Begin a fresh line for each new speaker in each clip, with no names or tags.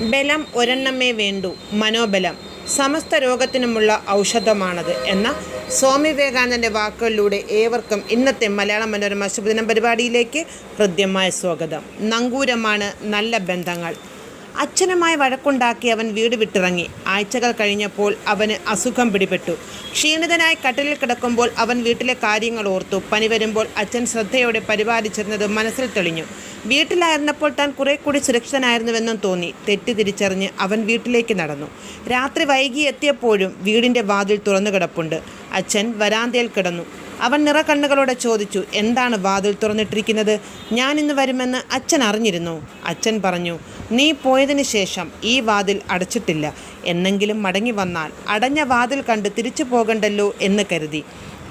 ബലം ഒരെണ്ണമേ വേണ്ടു മനോബലം. സമസ്ത രോഗത്തിനുമുള്ള ഔഷധമാണത് എന്ന സ്വാമി വിവേകാനന്ദന്റെ വാക്കുകളിലൂടെ ഏവർക്കും ഇന്നത്തെ മലയാള മനോരമ ശുഭദിനം പരിപാടിയിലേക്ക് ഹൃദ്യമായ സ്വാഗതം. നങ്കൂരമാണ് നല്ല ബന്ധങ്ങൾ. അച്ഛനുമായി വഴക്കുണ്ടാക്കി അവൻ വീട് വിട്ടിറങ്ങി. ആഴ്ചകൾ കഴിഞ്ഞപ്പോൾ അവന് അസുഖം പിടിപെട്ടു. ക്ഷീണിതനായി കട്ടിലിൽ കിടക്കുമ്പോൾ അവൻ വീട്ടിലെ കാര്യങ്ങൾ ഓർത്തു. പനി വരുമ്പോൾ അച്ഛൻ ശ്രദ്ധയോടെ പരിപാലിച്ചിരുന്നത് മനസ്സിൽ തെളിഞ്ഞു. വീട്ടിലായിരുന്നപ്പോൾ താൻ കുറെ കൂടി സുരക്ഷിതനായിരുന്നുവെന്നും തോന്നി. തെറ്റ് തിരിച്ചറിഞ്ഞ് അവൻ വീട്ടിലേക്ക് നടന്നു. രാത്രി വൈകി എത്തിയപ്പോഴും വീടിന്റെ വാതിൽ തുറന്നു കിടപ്പുണ്ട് അച്ഛൻ വരാന്തയിൽ കിടന്നു. അവൻ നിറക്കണ്ണുകളോടെ ചോദിച്ചു എന്താണ് വാതിൽ തുറന്നിട്ടിരിക്കുന്നത്? ഞാൻ ഇന്ന് വരുമെന്ന് അച്ഛൻ അറിഞ്ഞിരുന്നു. അച്ഛൻ പറഞ്ഞു നീ പോയതിന് ശേഷം ഈ വാതിൽ അടച്ചിട്ടില്ല. എന്നെങ്കിലും മടങ്ങി വന്നാൽ അടഞ്ഞ വാതിൽ കണ്ട് തിരിച്ചു പോകണ്ടല്ലോ എന്ന് കരുതി.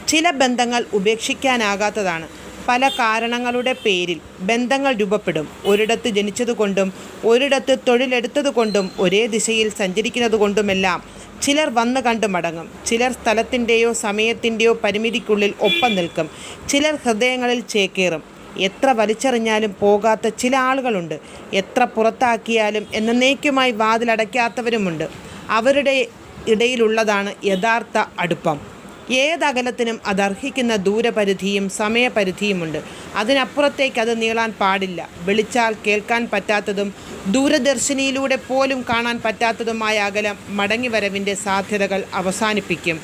ചില ബന്ധങ്ങൾ ഉപേക്ഷിക്കാനാകാത്തതാണ്. പല കാരണങ്ങളുടെ പേരിൽ ബന്ധങ്ങൾ രൂപപ്പെടും. ഒരിടത്ത് ജനിച്ചതുകൊണ്ടും ഒരിടത്ത് തൊഴിലെടുത്തതുകൊണ്ടും ഒരേ ദിശയിൽ സഞ്ചരിക്കുന്നതുകൊണ്ടുമെല്ലാം ചിലർ വന്നു കണ്ട് മടങ്ങും. ചിലർ സ്ഥലത്തിന്റെയോ സമയത്തിന്റെയോ പരിമിതിക്കുള്ളിൽ ഒപ്പം നിൽക്കും. ചിലർ ഹൃദയങ്ങളിൽ ചേക്കേറും. എത്ര വലിച്ചെറിഞ്ഞാലും പോകാത്ത ചില ആളുകളുണ്ട്. എത്ര പുറത്താക്കിയാലും എന്നേക്കുമായി വാതിലടയ്ക്കാത്തവരുമുണ്ട്. അവരുടെ ഇടയിലുള്ളതാണ് യഥാർത്ഥ അടുപ്പം. ഏതകലത്തിനും അതർഹിക്കുന്ന ദൂരപരിധിയും സമയപരിധിയുമുണ്ട്. അതിനപ്പുറത്തേക്ക് അത് നീളാൻ പാടില്ല. വിളിച്ചാൽ കേൾക്കാൻ പറ്റാത്തതും ദൂരദർശിനിയിലൂടെ പോലും കാണാൻ പറ്റാത്തതുമായ അകലം മടങ്ങിവരവിന്റെ സാധ്യതകൾ അവസാനിപ്പിക്കും.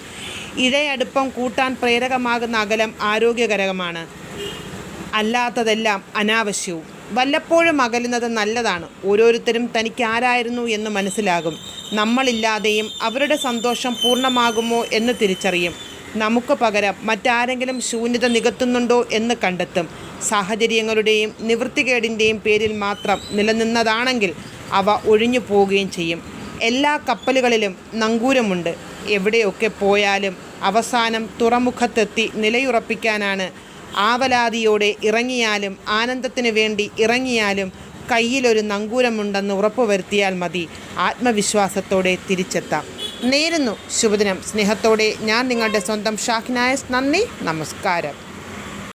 ഇഴയടുപ്പം കൂട്ടാൻ പ്രേരകമാകുന്ന അകലം ആരോഗ്യകരമാണ്. അല്ലാത്തതെല്ലാം അനാവശ്യവും. വല്ലപ്പോഴും അകലുന്നത് നല്ലതാണ്. ഓരോരുത്തരും തനിക്ക് ആരായിരുന്നു എന്ന് മനസ്സിലാകും. നമ്മളില്ലാതെയും അവരുടെ സന്തോഷം പൂർണമാകുമോ എന്ന് തിരിച്ചറിയും. നമുക്ക് പകരം മറ്റാരെങ്കിലും ശൂന്യത നികത്തുന്നുണ്ടോ എന്ന് കണ്ടെത്തും. സാഹചര്യങ്ങളുടെയും നിവൃത്തികേടിന്റെയും പേരിൽ മാത്രം നിലനിന്നതാണെങ്കിൽ അവ ഒഴിഞ്ഞു പോവുകയും ചെയ്യും. എല്ലാ കപ്പലുകളിലും നങ്കൂരമുണ്ട്. എവിടെയൊക്കെ പോയാലും അവസാനം തുറമുഖത്തെത്തി നിലയുറപ്പിക്കാനാണ്. ആവലാതിയോടെ ഇറങ്ങിയാലും ആനന്ദത്തിന് വേണ്ടി ഇറങ്ങിയാലും കയ്യിലൊരു നങ്കൂരമുണ്ടെന്ന് ഉറപ്പുവരുത്തിയാൽ മതി. ആത്മവിശ്വാസത്തോടെ തിരിച്ചെത്താം. നേരുന്നു. ശുഭദിനം. സ്നേഹത്തോടെ ഞാൻ നിങ്ങളുടെ സ്വന്തം ഷാഹിനായസ്. നന്ദി. നമസ്കാരം.